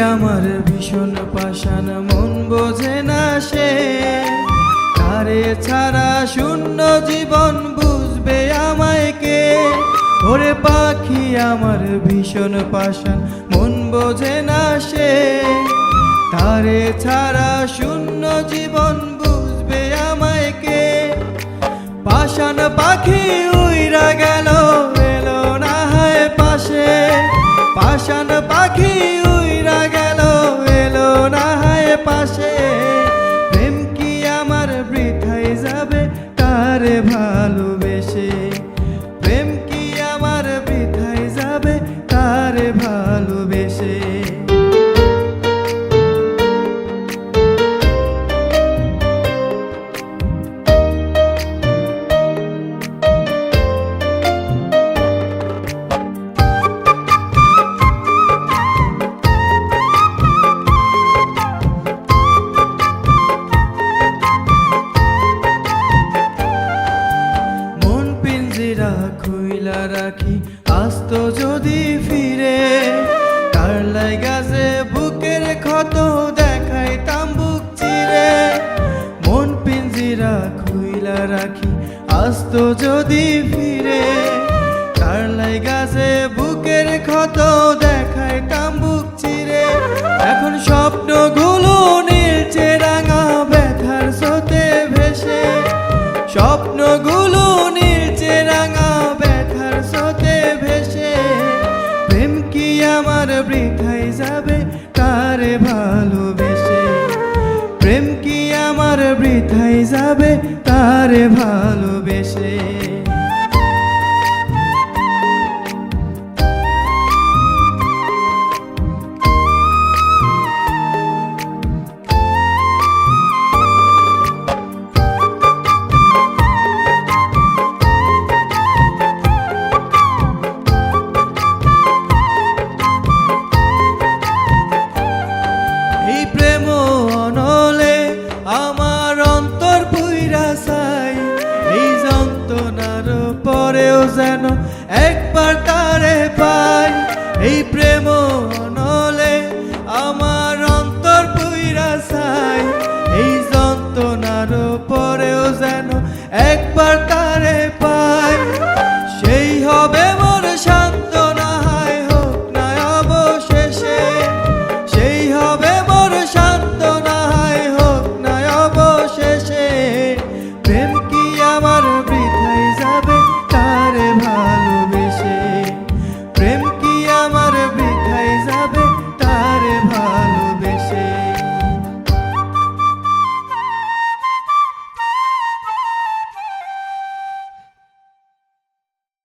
আমার ভীষণ পাষাণ, মন বোঝে না সে। তারে ছাড়া শূন্য জীবন বুঝবে আমায় কে? ওরে পাখি আমার ভীষণ পাষাণ, মন বোঝে না সে। তারে ছাড়া শূন্য জীবন বুঝবে আমায় কে? পাষাণ পাখি তারে ভালোবেসে। প্রেম কি আমার বৃথাই যাবে? তারে ভালোবেসে? খুইলা রাখি, আস্ত যদি ফিরে তার লাগাছে বুকের ক্ষত দেখাই তাম্বুক চিরে। মন পিঞ্জিরা খুইলা রাখি, আস্ত যদি ফিরে তার লাগাছে বুকের ক্ষত দেখায় তাম্বুক চিরে। এখন স্বপ্ন স্বপ্নগুলো নীলচে রাঙা ব্যথার স্রোতে ভেসে স্বপ্ন স্বপ্নগুলো আমার বৃথাই যাবে তারে ভালোবেসে? প্রেম কি আমার বৃথাই যাবে তারে ভালোবেসে?